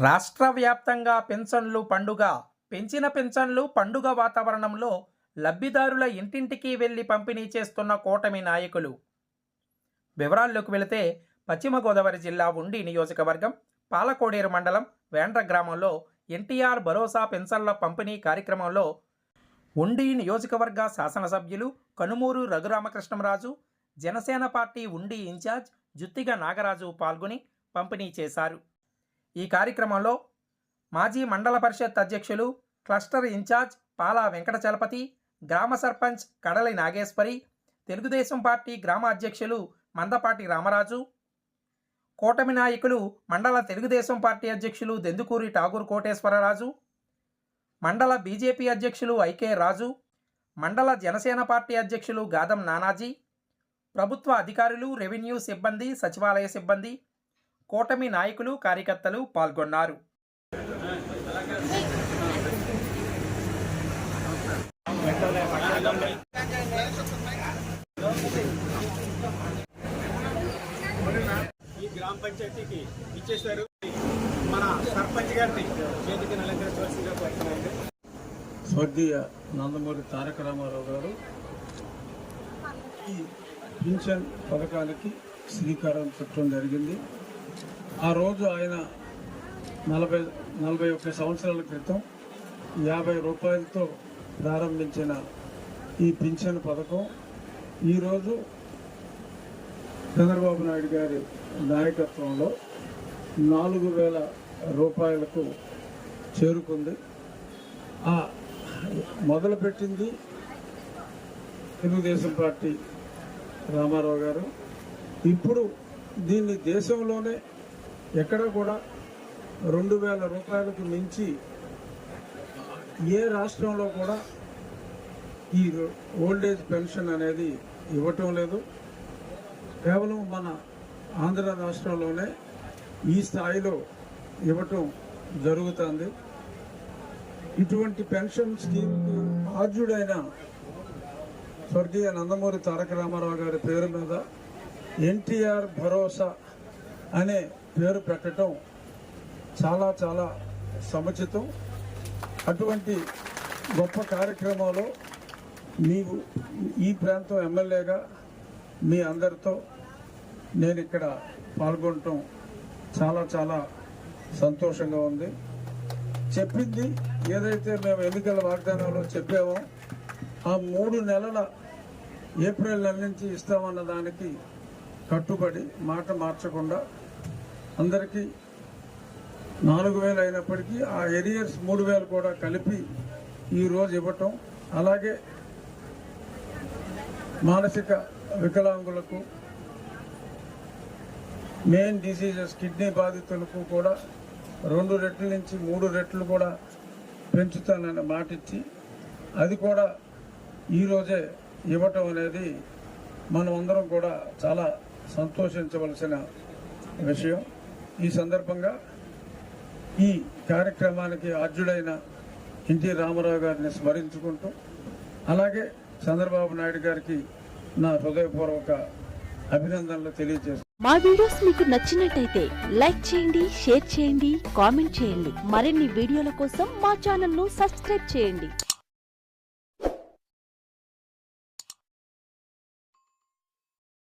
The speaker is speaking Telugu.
రాష్ట్ర వ్యాప్తంగా పెన్షన్లు పండుగ పెంచిన పెన్షన్లు పండుగ వాతావరణంలో లబ్ధిదారుల ఇంటింటికి వెళ్ళి పంపిణీ చేస్తున్న కూటమి నాయకులు. వివరాల్లోకి వెళితే పశ్చిమ గోదావరి జిల్లా ఉండి నియోజకవర్గం పాలకోడేరు మండలం వేండ్ర గ్రామంలో ఎన్టీఆర్ భరోసా పెన్షన్ల పంపిణీ కార్యక్రమంలో ఉండి నియోజకవర్గ శాసనసభ్యులు Kanumuru Raghuramakrishnaraju Janasena party Undi in charge Juttiga Nagaraju పాల్గొని పంపిణీ చేశారు. ఈ కార్యక్రమంలో మాజీ మండల పరిషత్ అధ్యక్షులు cluster in charge Pala Venkata Chalapathi గ్రామ సర్పంచ్ కడలి నాగేశ్వరి తెలుగుదేశం పార్టీ గ్రామ అధ్యక్షులు మందపాటి రామరాజు కూటమి నాయకులు మండల తెలుగుదేశం పార్టీ అధ్యక్షులు దెందుకూరి ఠాగూర్ కోటేశ్వరరాజు మండల బీజేపీ అధ్యక్షులు ఐకే రాజు మండల జనసేన పార్టీ అధ్యక్షులు గాదం నానాజీ ప్రభుత్వ అధికారులు రెవెన్యూ సిబ్బంది సచివాలయ సిబ్బంది కూటమి నాయకులు కార్యకర్తలు పాల్గొన్నారు. ఈ గ్రామ పంచాయతీకి ఇచ్చేశారు. మన సర్పంచ్ గారిని వేదిక అలంకరించవలసిందిగా కోరుతున్నాను. స్వర్గీయ నందమూరి తారక రామారావు గారు ఈ పింఛన్ పథకానికి శ్రీకారం చుట్టడం జరిగింది. ఆ రోజు ఆయన నలభై నలభై ఒక్క సంవత్సరాల క్రితం యాభై రూపాయలతో ప్రారంభించిన ఈ పింఛన్ పథకం. ఈరోజు చంద్రబాబు నాయుడు గారి నాయకత్వంలో నాలుగు వేల రూపాయలకు చేరుకుంది. ఆ మొదలుపెట్టింది తెలుగుదేశం పార్టీ రామారావు గారు. ఇప్పుడు దీన్ని దేశంలోనే ఎక్కడ కూడా రెండు వేల రూపాయలకు మించి ఏ రాష్ట్రంలో కూడా ఈ ఓల్డ్ ఏజ్ పెన్షన్ అనేది ఇవ్వటం లేదు. కేవలం మన ఆంధ్ర రాష్ట్రంలోనే ఈ స్థాయిలో ఇవ్వటం జరుగుతుంది. ఇటువంటి పెన్షన్ స్కీమ్కి ఆర్జుడైన స్వర్గీయ నందమూరి తారక రామారావు గారి పేరు మీద ఎన్టీఆర్ భరోసా అనే పేరు పెట్టడం చాలా చాలా సముచితం. అటువంటి గొప్ప కార్యక్రమంలో నీవు ఈ ప్రాంతం ఎమ్మెల్యేగా మీ అందరితో నేను ఇక్కడ పాల్గొనటం చాలా చాలా సంతోషంగా ఉంది. చెప్పింది ఏదైతే మేము ఎన్నికల వాగ్దానంలో చెప్పామో ఆ మూడు నెలల ఏప్రిల్ నెల నుంచి ఇస్తామన్న దానికి కట్టుబడి మాట మార్చకుండా అందరికీ నాలుగు వేలు అయినప్పటికీ ఆ ఎరియర్స్ మూడు వేలు కూడా కలిపి ఈరోజు ఇవ్వటం అలాగే మానసిక వికలాంగులకు మెయిన్ డిసీజెస్ కిడ్నీ బాధితులకు కూడా రెండు రెట్ల నుంచి మూడు రెట్లు కూడా పెంచుతానని మాటిచ్చి అది కూడా ఈరోజే ఇవ్వటం అనేది మనం అందరం కూడా చాలా సంతోషించవలసిన విషయం. ఈ సందర్భంగా ఈ కార్యక్రమానికి ఆర్జుడైన ఎన్టీ రామారావు గారిని స్మరించుకుంటూ అలాగే చంద్రబాబు నాయుడు గారికి నా హృదయపూర్వక అభినందనలు తెలియజేస్తాను మా వీడియోస్ మీకు నచ్చినట్టయితే లైక్ చేయండి షేర్ చేయండి కామెంట్ చేయండి. మరిన్ని వీడియోల కోసం మా ఛానల్ను సబ్స్క్రైబ్ చేయండి.